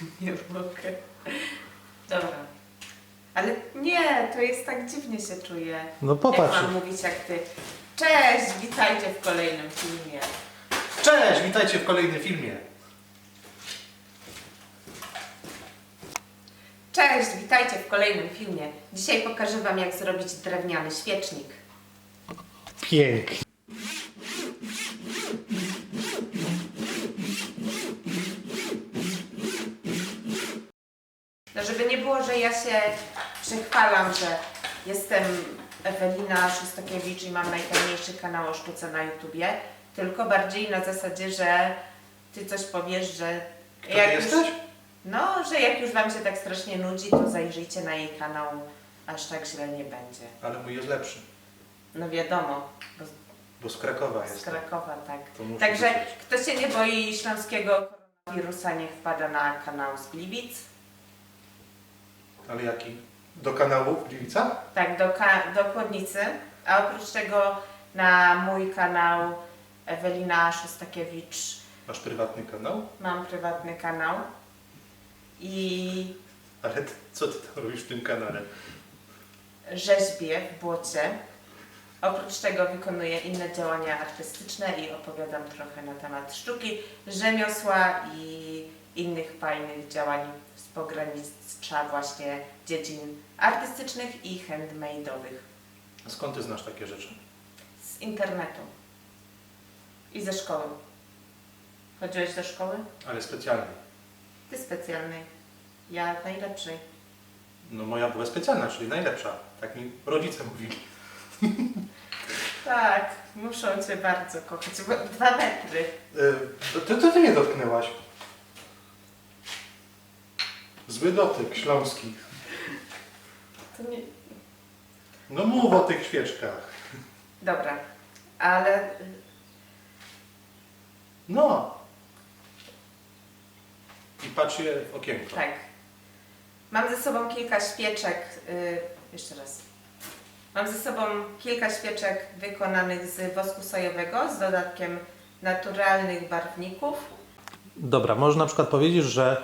Nie mogę. Dobra. Ale nie, to jest tak dziwnie się czuję. No Jak popatrz. mam mówić jak ty. Cześć, witajcie w kolejnym filmie. Cześć, witajcie w kolejnym filmie. Cześć, witajcie w kolejnym filmie. Dzisiaj pokażę wam jak zrobić drewniany świecznik. Pięknie. No żeby ja się przechwalam, że jestem Ewelina Szostakiewicz i mam najfajniejszy kanał o sztuce na YouTubie, tylko bardziej na zasadzie, że ty coś powiesz, że Kto ty jesteś? no, że jak już wam się tak strasznie nudzi, to zajrzyjcie na jej kanał, aż tak źle nie będzie. Ale mój jest lepszy, No wiadomo, bo bo z Krakowa z jest. Krakowa, tak. To muszę Także wiedzieć. kto się nie boi śląskiego koronawirusa, niech wpada na kanał z Gliwic. Ale jaki? Do kanału Gliwica? Tak, do, ka- do Kłodnicy. A oprócz tego na mój kanał Ewelina Szostakiewicz Masz prywatny kanał? mam prywatny kanał. I Ale ty, co ty tam robisz w tym kanale? rzeźbię w błocie. Oprócz tego wykonuję inne działania artystyczne i opowiadam trochę na temat sztuki, rzemiosła i innych fajnych działań z pogranicza właśnie dziedzin artystycznych i handmade'owych A skąd ty znasz takie rzeczy? z internetu i ze szkoły. Chodziłeś do szkoły? Ale specjalnie. Ty specjalnej, ja najlepszej. No moja była specjalna, czyli najlepsza. Tak mi rodzice mówili. Tak, muszą cię bardzo kochać, bo dwa metry. To, to, to ty mnie dotknęłaś. Zły dotyk śląski. To nie... No mów o tych świeczkach. Dobra, ale No. I patrz je w okienko. Tak. Mam ze sobą kilka świeczek. y, jeszcze raz. Mam ze sobą kilka świeczek wykonanych z wosku sojowego z dodatkiem naturalnych barwników. Dobra, można na przykład powiedzieć, że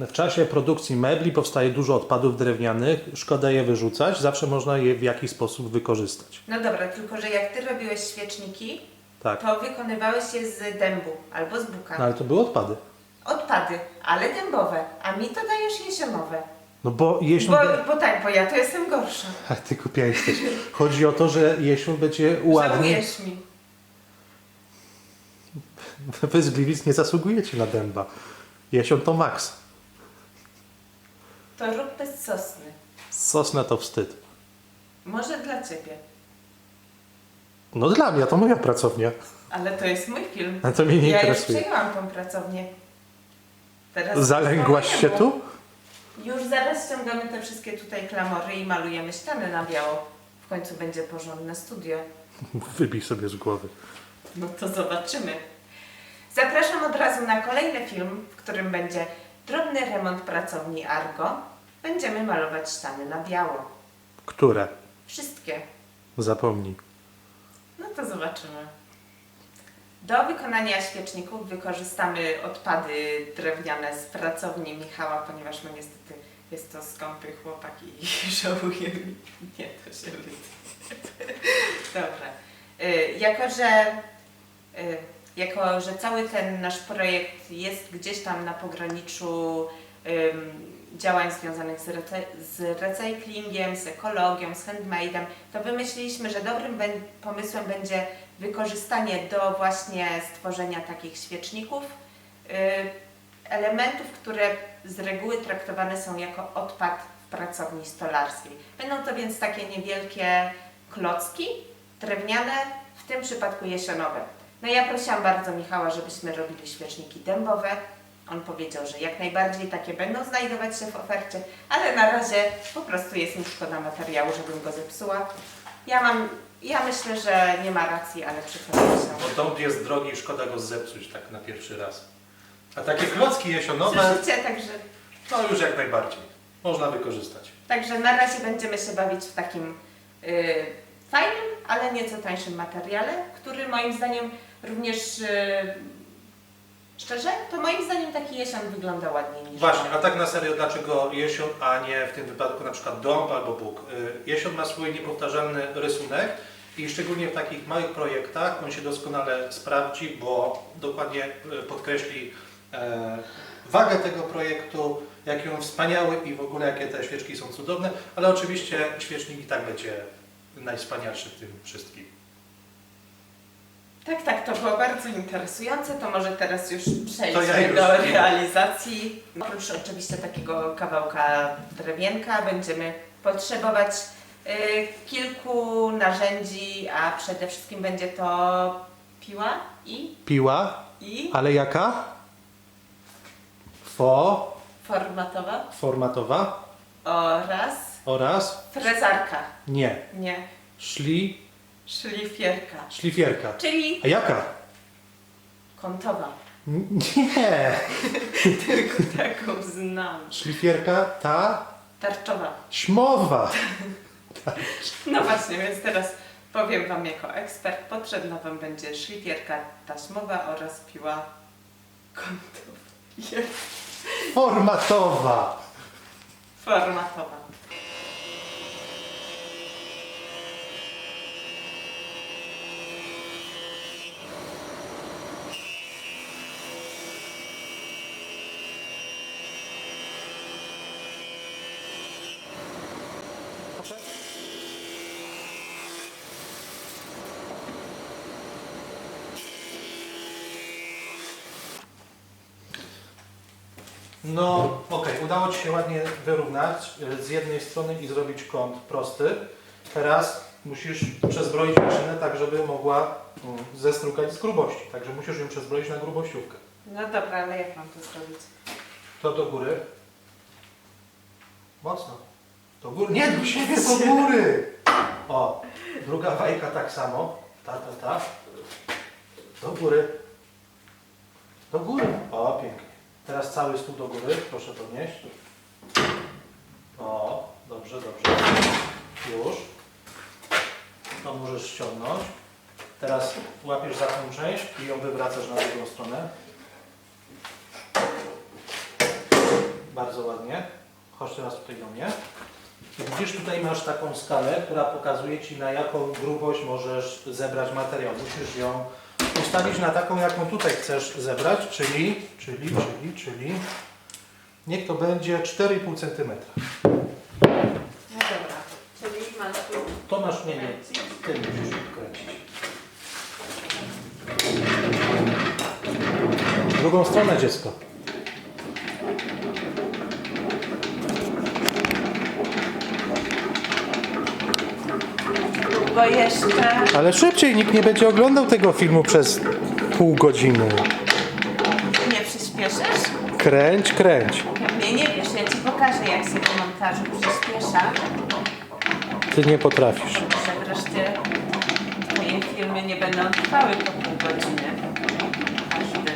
y, w czasie produkcji mebli powstaje dużo odpadów drewnianych, szkoda je wyrzucać, zawsze można je w jakiś sposób wykorzystać. No dobra, tylko że jak ty robiłeś świeczniki, Tak, to wykonywałeś je z dębu albo z buka. no, ale to były odpady. Odpady, ale dębowe, a mi to dajesz jesionowe. No bo jeśli... Bo, bo tak, bo ja to jestem gorsza. A ty kupia jesteś. Chodzi o to, że jeśli będzie ładnie, Żałujesz mi. wy z Gliwic nie zasługujecie na dęba. Jesion to maks. To rób bez sosny. Sosna to wstyd. Może dla ciebie, No dla mnie, to moja pracownia. ale to jest mój film. A to mnie nie ja interesuje. już przejęłam tą pracownię. Teraz Zalęgłaś się tu? Już zaraz ściągamy te wszystkie tutaj klamory i malujemy ściany na biało. W końcu będzie porządne studio. Wybij sobie z głowy. No to zobaczymy. Zapraszam od razu na kolejny film, w którym będzie drobny remont pracowni Argo. Będziemy malować ściany na biało. Które? Wszystkie. Zapomnij. No to zobaczymy. Do wykonania świeczników wykorzystamy odpady drewniane z pracowni Michała, ponieważ no niestety jest to skąpy chłopak i żałuję. Nie, to się wytnie. Dobra. Y, jako, że y, jako, że cały ten nasz projekt jest gdzieś tam na pograniczu działań związanych z, rece- z recyklingiem, z ekologią, z handmade'em, to wymyśliliśmy, że dobrym pomysłem będzie wykorzystanie do właśnie stworzenia takich świeczników y, elementów, które z reguły traktowane są jako odpad w pracowni stolarskiej. Będą to więc takie niewielkie klocki drewniane, w tym przypadku jesionowe. No ja prosiłam bardzo Michała, żebyśmy robili świeczniki dębowe. On powiedział, że jak najbardziej takie będą znajdować się w ofercie, ale na razie po prostu jest mi szkoda materiału, żebym go zepsuła. Ja mam, ja myślę, że nie ma racji, ale przekonam się. Bo dąb jest drogi i szkoda go zepsuć tak na pierwszy raz. A takie klocki jesionowe, Słyszycie, także, to już jak najbardziej. Można wykorzystać. także na razie będziemy się bawić w takim y, fajnym, ale nieco tańszym materiale, który moim zdaniem również y, Szczerze? To moim zdaniem taki jesion wygląda ładniej niż Właśnie, a tak na serio, dlaczego jesion, a nie w tym wypadku na przykład dąb albo bóg? Y, Jesion ma swój niepowtarzalny rysunek i szczególnie w takich małych projektach on się doskonale sprawdzi, bo dokładnie y, podkreśli e, wagę tego projektu, jaki on wspaniały i w ogóle jakie te świeczki są cudowne, ale oczywiście świecznik i tak będzie najwspanialszy w tym wszystkim. Tak, tak, to było bardzo interesujące. To może teraz już przejdźmy ja już do realizacji. Oprócz oczywiście takiego kawałka drewienka będziemy potrzebować y, kilku narzędzi, a przede wszystkim będzie to piła i, Piła, i ale jaka? Fo, formatowa formatowa oraz oraz frezarka. nie, Nie, szli, szlifierka. szlifierka. Czyli A jaka? kątowa. Nie, Tylko taką znam. szlifierka ta Tarczowa. śmowa. No właśnie, więc teraz powiem Wam jako ekspert, potrzebna Wam będzie szlifierka taśmowa oraz piła kątowa. Formatowa. formatowa. No, okej, udało Ci się ładnie wyrównać y, z jednej strony i zrobić kąt prosty. Teraz musisz przezbroić maszynę tak, żeby mogła mm, zestrukać z grubości. Także musisz ją przezbroić na grubościówkę. No dobra, ale jak mam to zrobić? To do góry. Mocno. Do góry. Nie, do siebie, do góry. O, druga wajka tak samo. Ta, ta, ta. Do góry. Do góry. O, pięknie. Teraz cały stół do góry. Proszę podnieść. O, dobrze, dobrze. Już. To możesz ściągnąć. Teraz łapiesz za tą część i ją wywracasz na drugą stronę. Bardzo ładnie. Chodź teraz tutaj do mnie. I widzisz, tutaj masz taką skalę, która pokazuje Ci, na jaką grubość możesz zebrać materiał. Musisz ją ustawić na taką, jaką tutaj chcesz zebrać, czyli, czyli, czyli, czyli, niech to będzie 4,5 cm. No dobra, czyli mam tu... To masz, nie, nie, ty musisz odkręcić. Drugą stronę dziecko. Długo jeszcze... Ale szybciej, nikt nie będzie oglądał tego filmu przez pół godziny. Nie przyspieszysz? Kręć, kręć. Nie, nie wiesz, ja Ci pokażę jak się po montażu przyspiesza. Ty nie potrafisz. Że wreszcie Twoje filmy nie będą trwały po pół godziny. Każdy.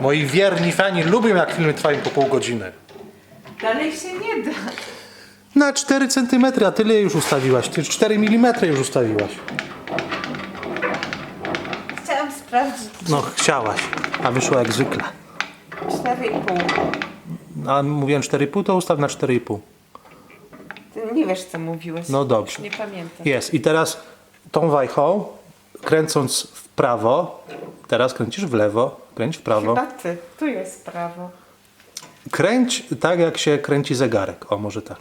Moi wierni fani lubią, jak filmy trwają po pół godziny. Dalej się nie da. Na 4 cm, a tyle już ustawiłaś. Ty 4 mm już ustawiłaś. Chciałam sprawdzić No, chciałaś, a wyszło jak zwykle. 4,5. A mówiłem 4,5, to ustaw na 4,5. Ty nie wiesz co mówiłeś. No dobrze. Nie pamiętam. Jest. I teraz tą wajchą, kręcąc w prawo, teraz kręcisz w lewo, kręć w prawo. Chyba ty. Tu jest prawo. Kręć tak, jak się kręci zegarek. O, może tak.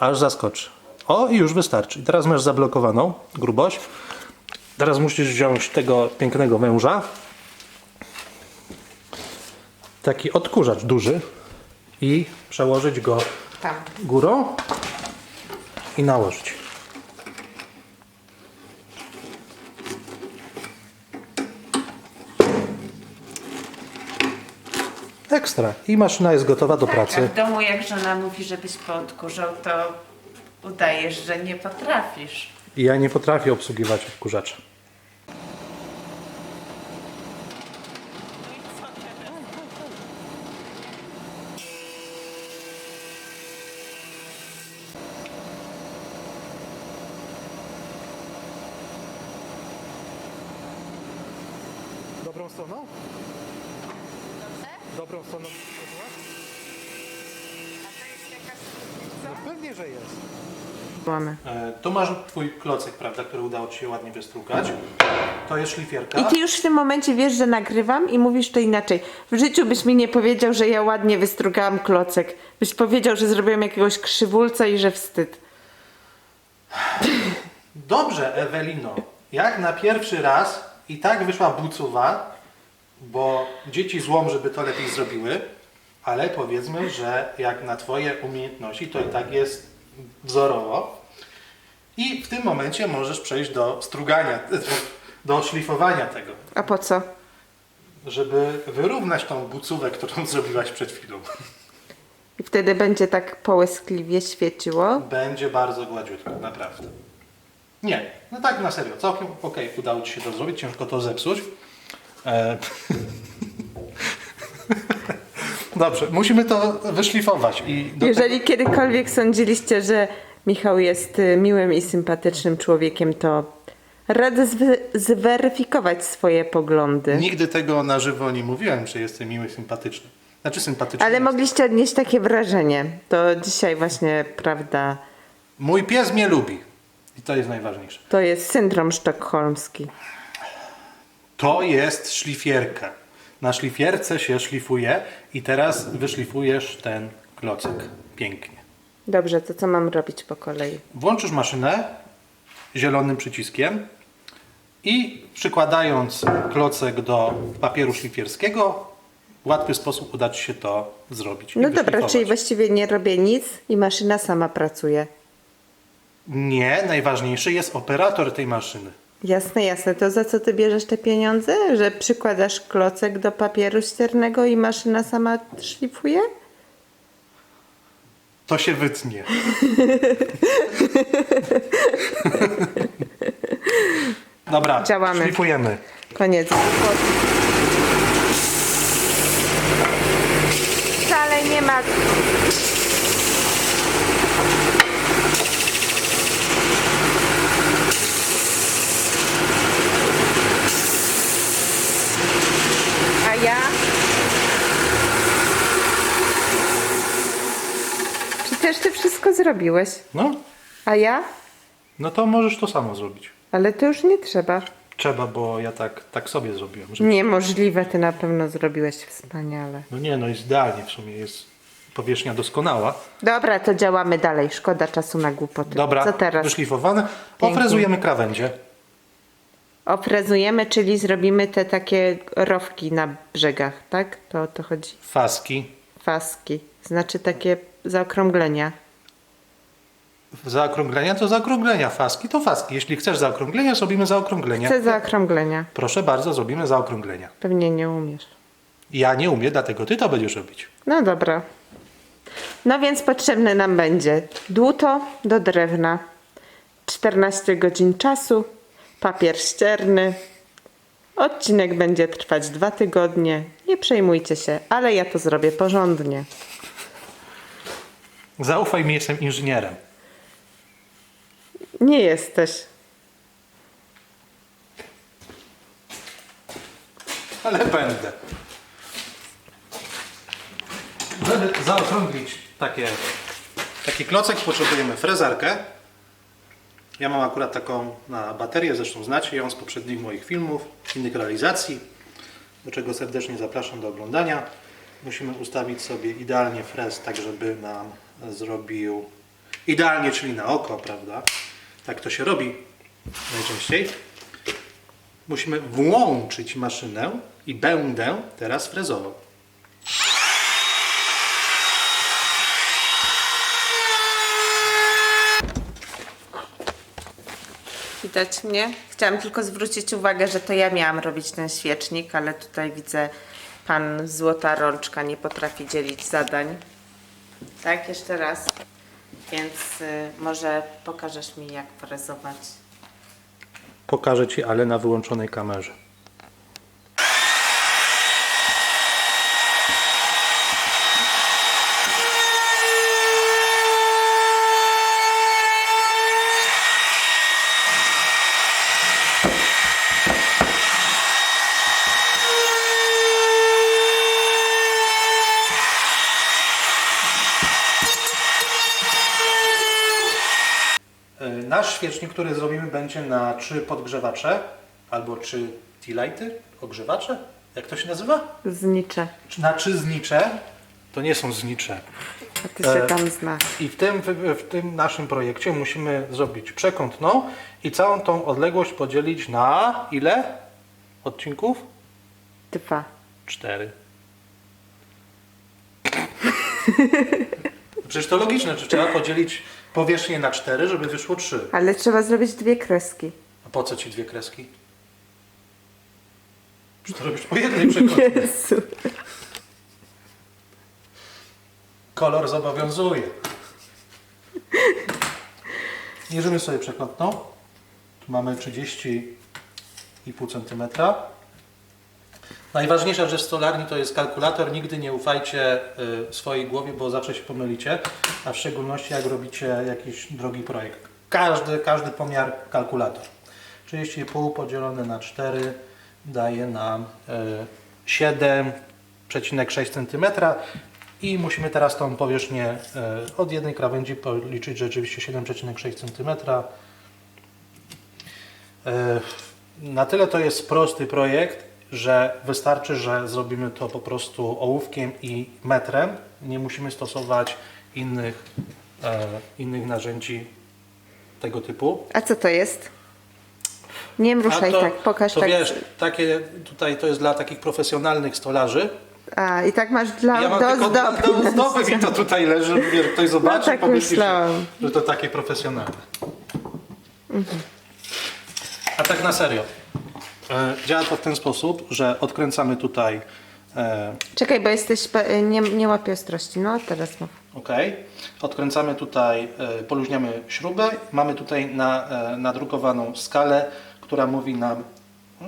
Aż zaskoczy. O, i już wystarczy. I teraz masz zablokowaną grubość. Teraz musisz wziąć tego pięknego węża. Taki odkurzacz duży. I przełożyć go Tam. górą i nałożyć. Ekstra. I maszyna jest gotowa do Tak, a pracy. w domu jak żona mówi, żebyś poodkurzał, to udajesz, że nie potrafisz. I ja nie potrafię obsługiwać odkurzacza. Dobrą stroną? Dobrą stroną. A to jest jakaś No pewnie, że jest. Mamy. E, tu masz twój klocek, prawda, który udało ci się ładnie wystrukać. To jest szlifierka. I ty już w tym momencie wiesz, że nagrywam i mówisz to inaczej. W życiu byś mi nie powiedział, że ja ładnie wystrugałam klocek. Byś powiedział, że zrobiłam jakiegoś krzywulca i że wstyd. Dobrze, Ewelino. Jak na pierwszy raz i tak wyszła bucowa, bo dzieci złom, żeby to lepiej zrobiły, ale powiedzmy, że jak na Twoje umiejętności, to i tak jest wzorowo. I w tym momencie możesz przejść do strugania, do szlifowania tego, A po co? żeby wyrównać tą bucówę, którą zrobiłaś przed chwilą. I wtedy będzie tak połyskliwie świeciło. Będzie bardzo gładziutko, naprawdę. Nie, no tak na serio, całkiem okej, udało Ci się to zrobić, ciężko to zepsuć. E... Dobrze, musimy to wyszlifować i do Jeżeli kiedykolwiek sądziliście, że Michał jest y, miłym i sympatycznym człowiekiem, to radzę zwe- zweryfikować swoje poglądy. Nigdy tego na żywo nie mówiłem, że jestem miły, sympatyczny. Znaczy sympatyczny. Ale mogliście odnieść takie wrażenie. To dzisiaj właśnie, prawda, Mój pies mnie lubi. I to jest najważniejsze. to jest syndrom sztokholmski. To jest szlifierka. Na szlifierce się szlifuje i teraz wyszlifujesz ten klocek. Pięknie. Dobrze, to co mam robić po kolei? Włączysz maszynę zielonym przyciskiem i przykładając klocek do papieru szlifierskiego, w łatwy sposób uda Ci się to zrobić. No dobra, czyli właściwie nie robię nic i maszyna sama pracuje. Nie, najważniejszy jest operator tej maszyny. Jasne, jasne. To za co ty bierzesz te pieniądze? Że przykładasz klocek do papieru ściernego i maszyna sama szlifuje? To się wytnie. Dobra, Działamy. szlifujemy. Koniec. Wcale nie ma. A ja? Przecież ty wszystko zrobiłeś. No, A ja? no to możesz to samo zrobić. Ale to już nie trzeba. Trzeba, bo ja tak, tak sobie zrobiłem. Że... Niemożliwe, ty na pewno zrobiłeś wspaniale. No nie, no jest idealnie w sumie, jest powierzchnia doskonała. Dobra, to działamy dalej. Szkoda czasu na głupoty. Dobra, Co teraz? wyszlifowane. Ofrezujemy krawędzie. Ofrezujemy, czyli zrobimy te takie rowki na brzegach, tak? To o to chodzi. Faski. Faski. Znaczy takie zaokrąglenia. Zaokrąglenia to zaokrąglenia. Faski to faski. Jeśli chcesz zaokrąglenia, zrobimy zaokrąglenia. Chcę zaokrąglenia. Proszę bardzo, zrobimy zaokrąglenia. Pewnie nie umiesz. Ja nie umiem, dlatego ty to będziesz robić. No dobra. No więc potrzebne nam będzie dłuto do drewna, 14 godzin czasu, papier ścierny. Odcinek będzie trwać dwa tygodnie. Nie przejmujcie się, ale ja to zrobię porządnie. Zaufaj mi, jestem inżynierem. Nie jesteś. Ale będę. Żeby zaokrąglić takie, taki klocek, potrzebujemy frezarkę. Ja mam akurat taką na baterię, zresztą znacie ją z poprzednich moich filmów, innych realizacji, do czego serdecznie zapraszam do oglądania. Musimy ustawić sobie idealnie frez, tak żeby nam zrobił idealnie, czyli na oko, prawda? Tak to się robi najczęściej. Musimy włączyć maszynę i będę teraz frezował. Widać mnie? Chciałam tylko zwrócić uwagę, że to ja miałam robić ten świecznik, ale tutaj widzę pan Złota Rączka nie potrafi dzielić zadań. Tak, jeszcze raz. Więc y, może pokażesz mi jak frezować. Pokażę Ci, ale na wyłączonej kamerze. Świecznik, który zrobimy, będzie na trzy podgrzewacze albo trzy tea-lighty, ogrzewacze. Jak to się nazywa? Znicze. Na trzy znicze. To nie są znicze. A ty się E, tam znasz. I w tym, w tym naszym projekcie musimy zrobić przekątną i całą tą odległość podzielić na ile odcinków? Dwa. Cztery. Przecież to logiczne, że trzeba podzielić powierzchnię na cztery, żeby wyszło trzy. Ale trzeba zrobić dwie kreski. A po co ci dwie kreski? Przecież to robisz po jednej przekątnej. Jezu. Kolor zobowiązuje. Mierzymy sobie przekątną. Tu mamy 30,5 cm. Najważniejsza rzecz w stolarni to jest kalkulator. Nigdy nie ufajcie y, swojej głowie, bo zawsze się pomylicie, a w szczególności jak robicie jakiś drogi projekt. Każdy, każdy pomiar kalkulator. 30,5 podzielone na 4 daje nam y, 7,6 cm i musimy teraz tą powierzchnię y, od jednej krawędzi policzyć rzeczywiście 7,6 cm. E, Na tyle to jest prosty projekt, że wystarczy, że zrobimy to po prostu ołówkiem i metrem. Nie musimy stosować innych, e, innych narzędzi tego typu. A co to jest? Nie ruszaj A to, tak, pokaż to tak. wiesz, takie tutaj to jest dla takich profesjonalnych stolarzy. A, i tak masz dla Ja mam do tylko dla- ozdoby. do ozdoby mi to tutaj leży, żeby wiesz, ktoś zobaczy No tak i pomyśli, że, myślałam. że to takie profesjonalne. A tak na serio. E, Działa to w ten sposób, że odkręcamy tutaj e, Czekaj, bo jesteś, pe- nie, nie łapię ostrości. No, teraz mów. OK. Odkręcamy tutaj, e, poluźniamy śrubę. Mamy tutaj na, e, nadrukowaną skalę, która mówi nam,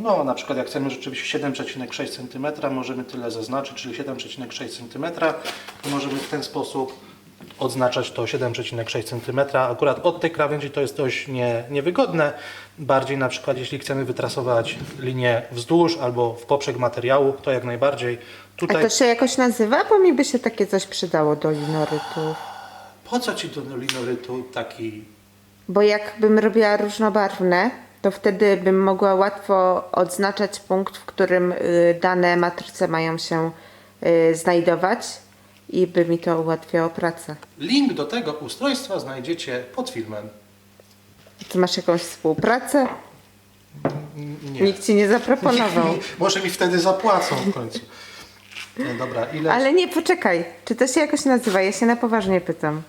no na przykład jak chcemy rzeczywiście 7,6 cm, możemy tyle zaznaczyć, czyli 7,6 cm, to możemy w ten sposób odznaczać to 7,6 cm. Akurat od tej krawędzi to jest dość nie, niewygodne. Bardziej na przykład jeśli chcemy wytrasować linię wzdłuż albo w poprzek materiału, to jak najbardziej. A Tutaj to się jakoś nazywa? Bo mi by się takie coś przydało do linorytu. po co Ci do linorytu taki Bo jakbym robiła różnobarwne, to wtedy bym mogła łatwo odznaczać punkt, w którym y, dane matryce mają się y, znajdować i by mi to ułatwiało pracę. Link do tego ustrojstwa znajdziecie pod filmem. Ty masz jakąś współpracę? Nie. Nikt ci nie zaproponował. Może mi wtedy zapłacą w końcu. No dobra, ile? Ale nie, poczekaj. Czy to się jakoś nazywa? Ja się na poważnie pytam.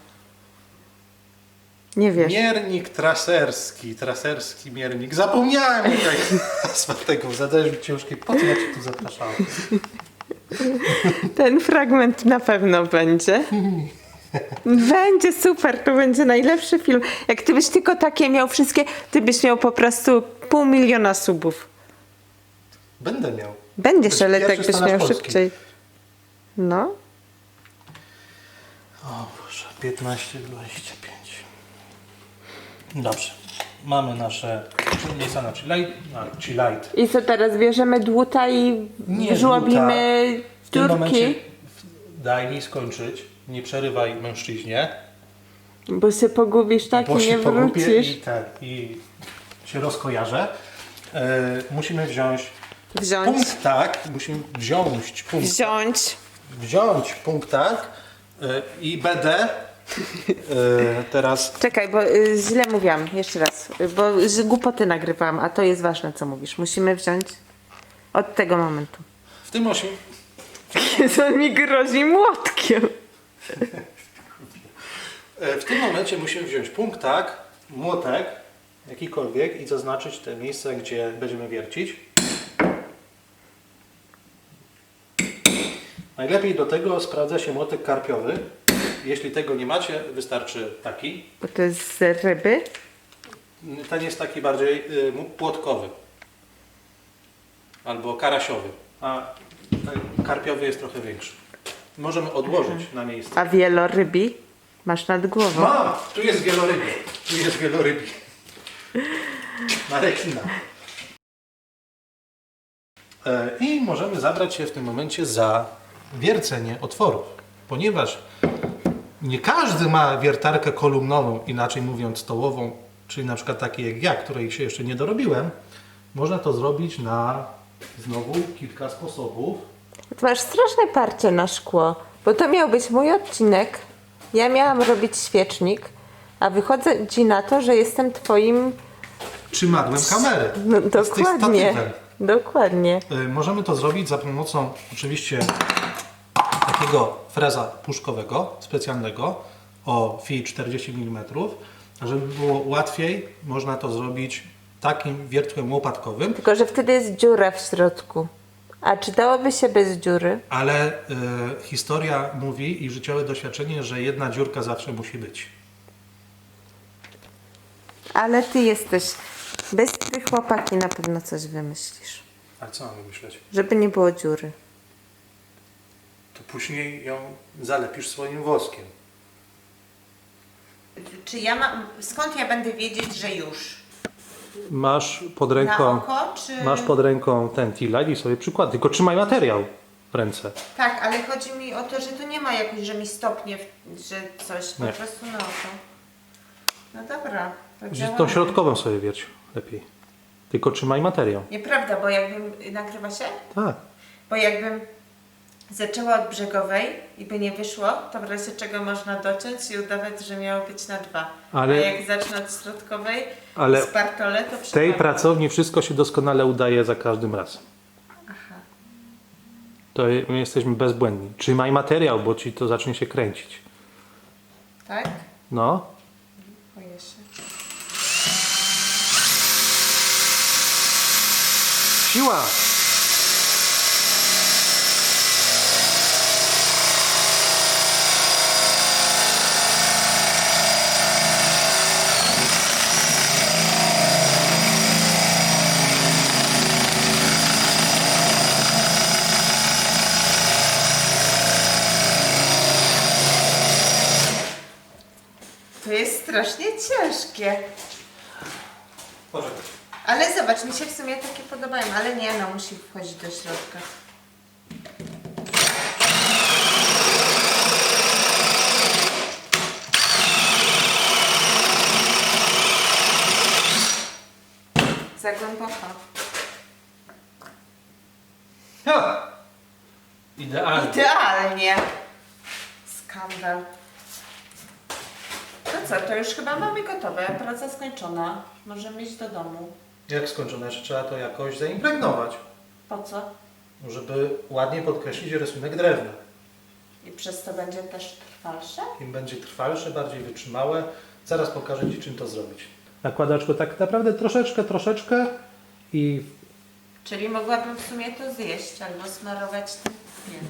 Nie wiesz. Miernik traserski, traserski miernik. Zapomniałem tutaj nazwa tego, zadajesz mi ciężkie. Po co ja Cię tu zapraszałem? Ten fragment na pewno będzie. Będzie super, to będzie najlepszy film. Jak ty byś tylko takie miał wszystkie, ty byś miał po prostu pół miliona subów. Będę miał. Będziesz, ale tak byś miał polski. szybciej. No. O Boże, 15, 25. Dobrze. Mamy nasze Nissana Chilite. A, Chilite. I co teraz bierzemy dłuta i Nie żłobimy W tym momencie daj mi skończyć. Nie przerywaj mężczyźnie. Bo się pogubisz tak bo i się nie pogubię wrócisz. i, tak, i się rozkojarzę. E, musimy wziąć Wziąć. punkt tak, musimy wziąć punkt, Wziąć. wziąć punkt tak e, i będę e, teraz Czekaj, bo y, źle mówiłam. Jeszcze raz. Y, Bo z głupoty nagrywałam, a to jest ważne, co mówisz. Musimy wziąć od tego momentu. w tym osim On mi grozi młotkiem. e, w tym momencie musimy wziąć punkt tak, młotek jakikolwiek i zaznaczyć te miejsca, gdzie będziemy wiercić. Najlepiej do tego sprawdza się młotek karpiowy. Jeśli tego nie macie, wystarczy taki. Bo to jest z ryby. Ten jest taki bardziej y, płotkowy. Albo karasiowy. A ten karpiowy jest trochę większy. Możemy odłożyć na miejsce. A wielorybi masz nad głową. Mam! Tu jest wielorybi. Tu jest wielorybi. Na rekina. E, I możemy zabrać się w tym momencie za wiercenie otworów. Ponieważ nie każdy ma wiertarkę kolumnową, inaczej mówiąc stołową, czyli na przykład takie jak ja, której się jeszcze nie dorobiłem, można to zrobić na znowu kilka sposobów. Ty masz straszne parcie na szkło, bo to miał być mój odcinek. Ja miałam robić świecznik, a wychodzę ci na to, że jestem twoim... Trzymadłem kamery. No, dokładnie. Dokładnie. Y, Możemy to zrobić za pomocą oczywiście takiego freza puszkowego specjalnego o fi 40 mm. A żeby było łatwiej, można to zrobić takim wiertłem łopatkowym, Tylko, że wtedy jest dziura w środku. A czy dałoby się bez dziury? ale y, historia mówi i życiowe doświadczenie, że jedna dziurka zawsze musi być. Ale ty jesteś bystry chłopaki, na pewno coś wymyślisz. A co mamy myśleć? Żeby nie było dziury. To później ją zalepisz swoim woskiem. Czy ja mam... Skąd ja będę wiedzieć, że już? Masz pod Na ręką, oko, czy... masz pod ręką ten T-Light i sobie przykład, tylko trzymaj materiał w ręce. Tak, ale chodzi mi o to, że to nie ma jakoś, że mi stopnie, w- że coś po Nie. prostu na oko. No dobra. To działamy. tą środkową sobie wierć lepiej. Tylko trzymaj materiał. Nieprawda, bo jakbym... Nagrywa się? Tak. Bo jakbym zaczęła od brzegowej i by nie wyszło, to w razie czego można dociąć i udawać, że miało być na dwa. Ale- A jak zacznę od środkowej Ale z partole, to W tej pracowni wszystko się doskonale udaje za każdym razem. Aha. To my jesteśmy bezbłędni. Trzymaj materiał, bo ci to zacznie się kręcić. Tak? No. Boję się. Siła! To jest strasznie ciężkie. Poczekaj. Ale zobacz, mi się w sumie takie podobają, ale nie, no musi wchodzić do środka. Za głęboko. Ha! Idealnie. Idealnie. Skandal. To co, to już chyba mamy gotowe. Praca skończona. Możemy iść do domu. Jak skończone, jeszcze trzeba to jakoś zaimpregnować, Po co? żeby ładnie podkreślić rysunek drewna. I przez to będzie też trwalsze? Im będzie trwalsze, bardziej wytrzymałe. Zaraz pokażę Ci, czym to zrobić. Nakładaczko tak naprawdę troszeczkę, troszeczkę i Czyli mogłabym w sumie to zjeść albo smarować tym.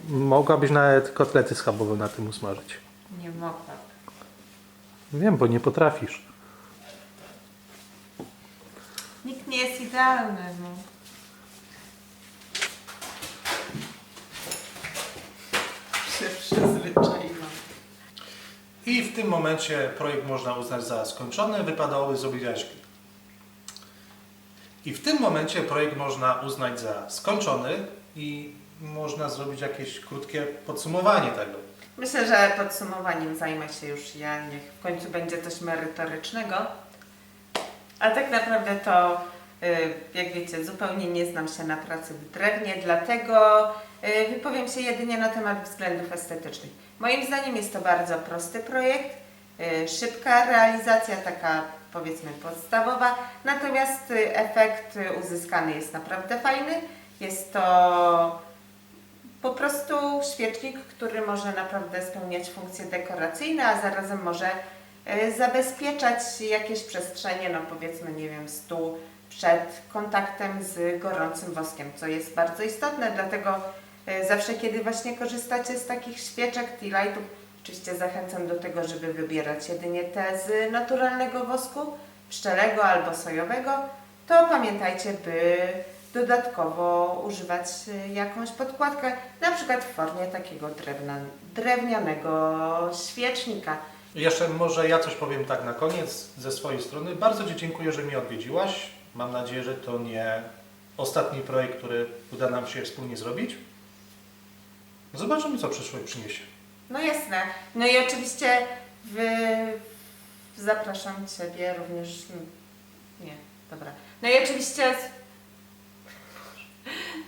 Nie, mogłabyś nawet kotlety schabowe na tym usmażyć. nie mogłabym. Wiem, bo nie potrafisz. Nikt nie jest idealny, no. Się przyzwyczaiłam. I w tym momencie projekt można uznać za skończony, wypadałoby zrobić jaśki. I w tym momencie projekt można uznać za skończony i można zrobić jakieś krótkie podsumowanie tego. Myślę, że podsumowaniem zajmę się już ja. Niech w końcu będzie coś merytorycznego. A tak naprawdę to, y, jak wiecie, zupełnie nie znam się na pracy w drewnie, dlatego y, wypowiem się jedynie na temat względów estetycznych. Moim zdaniem jest to bardzo prosty projekt, y, szybka realizacja, taka powiedzmy podstawowa, natomiast efekt uzyskany jest naprawdę fajny. Jest to po prostu świecznik, który może naprawdę spełniać funkcje dekoracyjne, a zarazem może e, zabezpieczać jakieś przestrzenie, no powiedzmy, nie wiem, stół przed kontaktem z gorącym woskiem, co jest bardzo istotne, dlatego e, zawsze, kiedy właśnie korzystacie z takich świeczek, tea lightów, oczywiście zachęcam do tego, żeby wybierać jedynie te z naturalnego wosku, pszczelego albo sojowego, to pamiętajcie, by dodatkowo używać y, jakąś podkładkę, na przykład w formie takiego drewna, drewnianego świecznika. Jeszcze może ja coś powiem tak na koniec ze swojej strony. Bardzo Ci dziękuję, że mnie odwiedziłaś. Mam nadzieję, że to nie ostatni projekt, który uda nam się wspólnie zrobić. Zobaczymy, co przyszłość przyniesie. No jasne. No i oczywiście zapraszam Ciebie również. Nie, dobra. No i oczywiście.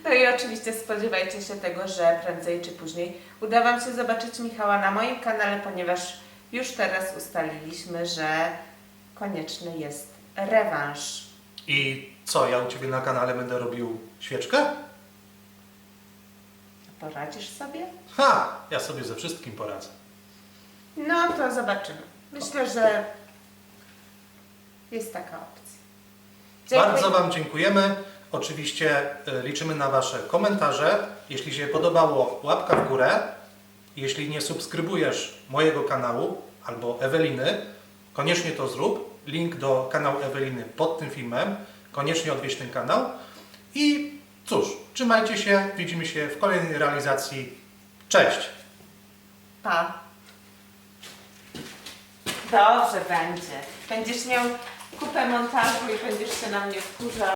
No i oczywiście spodziewajcie się tego, że prędzej czy później uda Wam się zobaczyć Michała na moim kanale, ponieważ już teraz ustaliliśmy, że konieczny jest rewanż. I co, ja u Ciebie na kanale będę robił świeczkę? Poradzisz sobie? Ha! Ja sobie ze wszystkim poradzę. No to zobaczymy. Myślę, że jest taka opcja. Dziękuję. Bardzo Wam dziękujemy. Oczywiście y, liczymy na Wasze komentarze. Jeśli się podobało, łapka w górę. Jeśli nie subskrybujesz mojego kanału albo Eweliny, koniecznie to zrób. Link do kanału Eweliny pod tym filmem. Koniecznie odwiedź ten kanał. I cóż, trzymajcie się. Widzimy się w kolejnej realizacji. Cześć! Pa. Dobrze będzie. Będziesz miał kupę montażu i będziesz się na mnie wkurzał.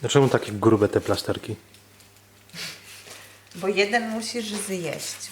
Dlaczego takie grube te plasterki? Bo jeden musisz zjeść.